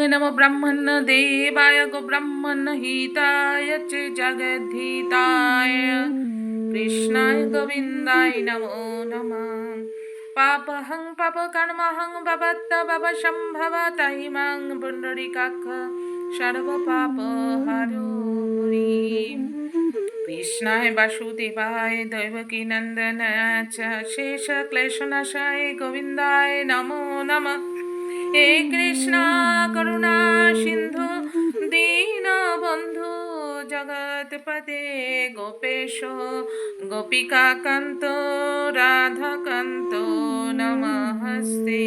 नमो ब्रह्मण देवाय गो ब्रह्मण हिताय च जगद्धिताय कृष्णाय गोविन्दाय नमो नमः पापहं पापकर्महं भवत्त भव सम्भव तैमां पुण्डरीकाक्ष सर्वपापहरो কৃষ্ণায় বাসুদেবায় দৈবকী নন্দনায় চ শেষ ক্লেশনাশায় গোবিন্দায় নমো নম হে কৃষ্ণ করুণা সিন্ধু, দীন বন্ধু জগৎপদে গোপেশ, গোপিকাকান্ত, রাধাকান্ত নমস্তে।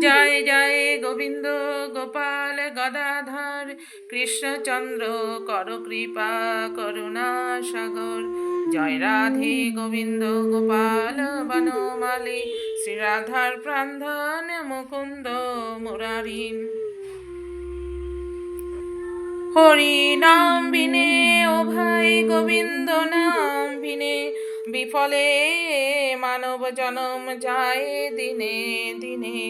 জয় জয় গোবিন্দ গোপাল গদাধর, কৃষ্ণচন্দ্র কর কৃপা, করুণা সাগর। জয় রাধে গোবিন্দ গোপাল বনমালী শ্রী রাধার প্রান্ধন মুকুন্দ মুরারি হরি নাম বিনে, ও ভাই গোবিন্দ নাম বিনে, বিফলে মানব জনম যায় দিনে দিনে।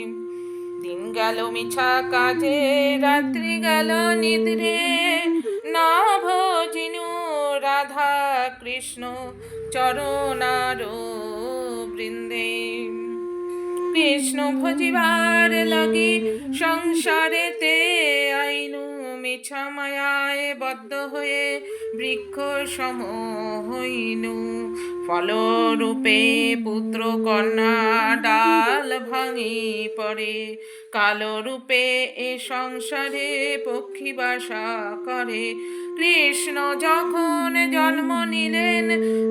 দিন গেল মিছা কাজে, রাত্রি গেল নিদ্রে। না রাধা কৃষ্ণ চরণার বৃন্দে। কৃষ্ণ ভজিবার লাগি সংসারেতে আইনু মিছা মায়ায় বদ্ধ হয়ে বৃক্ষ সম হইনু। ফলরূপে পুত্র কন্যা ডাল ভাঙি পড়ে। কালো রূপে এ সংসারে পক্ষী বাসা করে। কৃষ্ণ যখন জন্ম নিলেন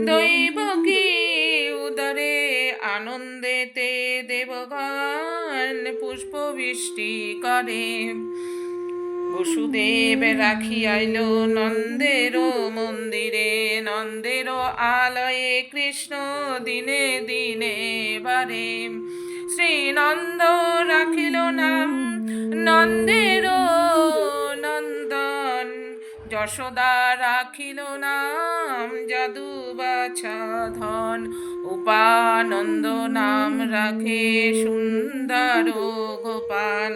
দৈবকী উদরে আনন্দেতে দেবগণ পুষ্প বৃষ্টি করে। বসুদেব রাখিয়াইল নন্দের মন্দিরে নন্দের আলয়ে কৃষ্ণ দিনে দিনে বারে। শ্রী নন্দ রাখিল নাম, নন্দের যশোদা রাখিল নাম যাদু বাছা ধন উপানন্দ নাম রাখে সুন্দর গোপাল।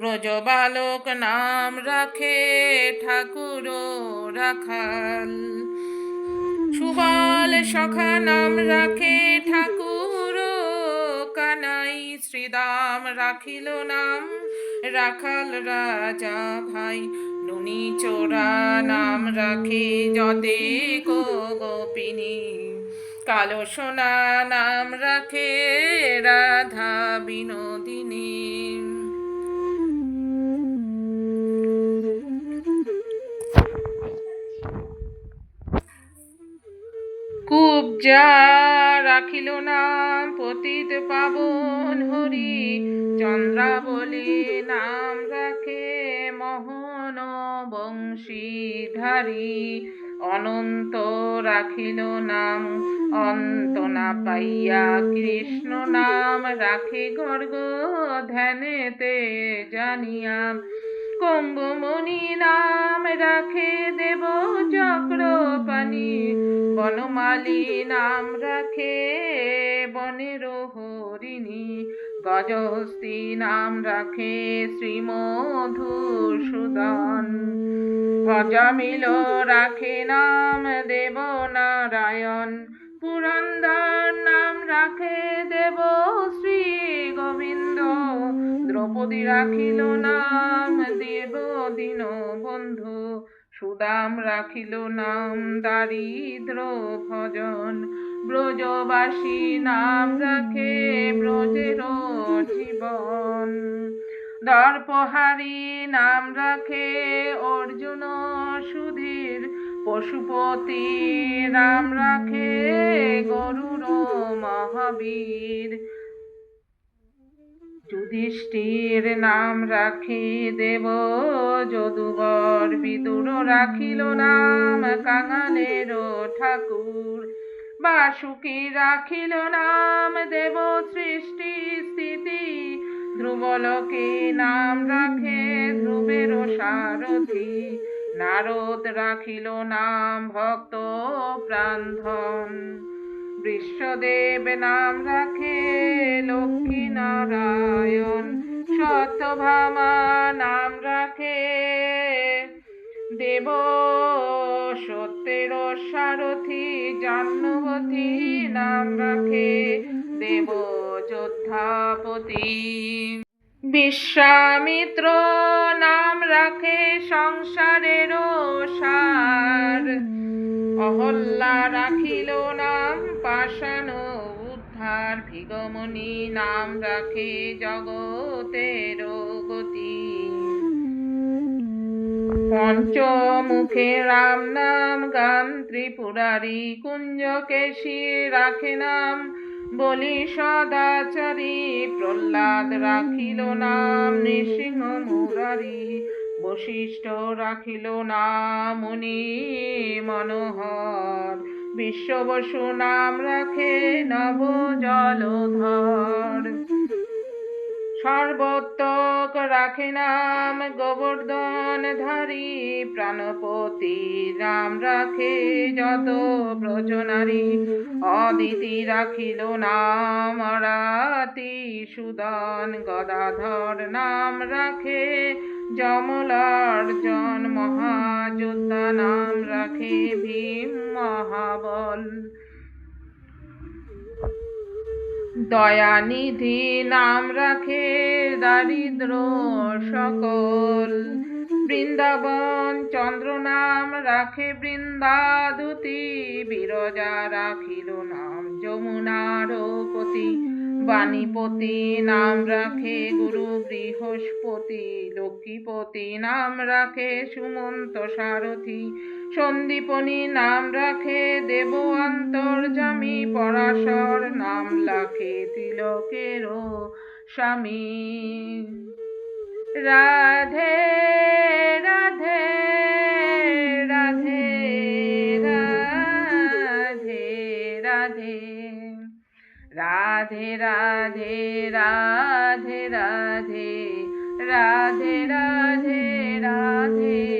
ব্রজবালক নাম রাখে ঠাকুর রাখাল। সুবাল সখা নাম রাখে ঠাকুর কানাই। শ্রীদাম রাখিল নাম, রাখাল রাজা ভাই। নুনি চোরা নাম রাখে যতে গোপিনী। কালো সোনা নাম রাখে রাধা বিনোদিনী। কুবজা রাখিল নাম পতিত পাবন হরি, চন্দ্রাবলী নাম রাখে বংশীধারী, অনন্ত রাখিল নাম, অন্ত না পাইয়া কৃষ্ণ নাম রাখে গর্গ ধ্যানেতে জানিয়া, কম্বমণি নাম রাখে দেব চক্র পানি, বনমালী নাম রাখে বনের হরিণী গজহস্তি নাম রাখে শ্রীমধুসূদন। অজামিল রাখে নাম দেব নারায়ণ পুরন্দর নাম রাখে দেব শ্রী গোবিন্দ। দ্রৌপদী রাখিল নাম দেব দীন বন্ধু সুদাম রাখিল নাম দারিদ্র ভজন। ব্রজবাসী নাম রাখে ব্রজের জীবন। দর্পহারি নাম রাখে অর্জুন সুধীর। পশুপতি নাম রাখে গরুর মহাবীর। যুধিষ্ঠির নাম রাখি দেব যদুবর। বিদুর রাখিল নাম কাঙালের ঠাকুর। বাসুকি রাখিল নাম, দেব সৃষ্টি স্থিতি। ধ্রুবলকে নাম রাখে ধ্রুবের সারথি। নারদ রাখিল নাম ভক্ত প্রান্ধন বৃষদেব নাম রাখে লক্ষ্মী নারায়ণ। সত্যভামা নাম দেব সত্যের সারথি, জাহ্নবতী নাম রাখে দেব যোদ্ধাপতি। বিশ্বামিত্র নাম রাখে সংসারের সার। অহল্যা রাখিল নাম পাষাণ উদ্ধার, ভিগমণি নাম রাখে জগতের পঞ্চমুখে রাম নাম, গান ত্রিপুরারি কুঞ্জ কেশী রাখে নাম। বলি সদাচারী, প্রহ্লাদ রাখিল নাম, নৃসিংহ মুরারি, বশিষ্ঠ রাখিল নাম, মুনি মনোহর। বিশ্ববসু নাম রাখে নব জলধর। সর্বত্তক রাখে নাম গোবর্ধন ধারী প্রাণপতি। রাম রাখে যত ব্রজনারী অদিতি রাখিল নাম রাতি সুদন গদাধর। নাম রাখে যমলার্জন মহাযোদ্ধা নাম রাখে ভীম মহাবল। দয়ানিধি নাম রাখে দারিদ্র সকল। বৃন্দাবন চন্দ্র নাম রাখে বৃন্দাদুতি, বিরজা রাখিল নাম যমুনার পতি বাণীপতি নাম রাখে গুরু বৃহস্পতি, লক্ষ্মীপতি নাম রাখে সুমন্ত সারথি। সন্দীপনী নাম রাখে, দেব অন্তর্জামী পরাশর নাম লাখে তিলকের স্বামী। রাধে রাধে রাধে রাধে রাধে। রাধে রাধে রাধে রাধে রাধে রাধে রাধে।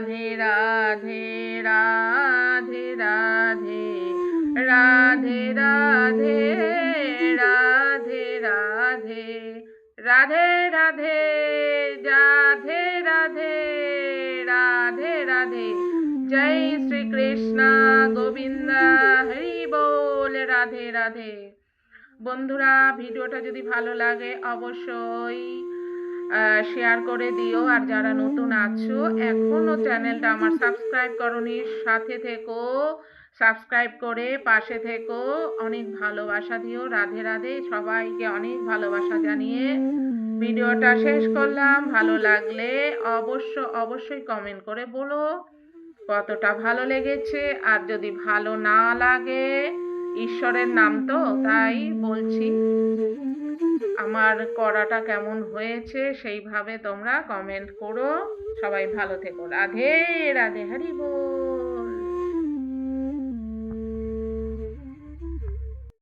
রাধে রাধে রাধে রাধে রাধে রাধে রাধে রাধে রাধে রাধে রাধে রাধে রাধে রাধে জয় শ্রী কৃষ্ণ গোবিন্দ হরি বল রাধে রাধে বন্ধুরা ভিডিওটা যদি ভালো লাগে অবশ্যই শেয়ার করে দিও। আর যারা নতুন আছো, এখনও চ্যানেলটা আমার সাবস্ক্রাইব করনি, সাথে থেকো সাবস্ক্রাইব করে পাশে থেকো। অনেক ভালোবাসা দিও। রাধে রাধে। সবাইকে অনেক ভালোবাসা জানিয়ে ভিডিওটা শেষ করলাম। ভালো লাগলে অবশ্য, অবশ্যই কমেন্ট করে বলো কতটা ভালো লেগেছে। আর যদি ভালো না লাগে, ঈশ্বরের নাম তো তাই বলছি। আমার করাটা কেমন হয়েছে সেইভাবে তোমরা কমেন্ট করো। সবাই ভালো থেকো। রাধে রাধে, হরি বল।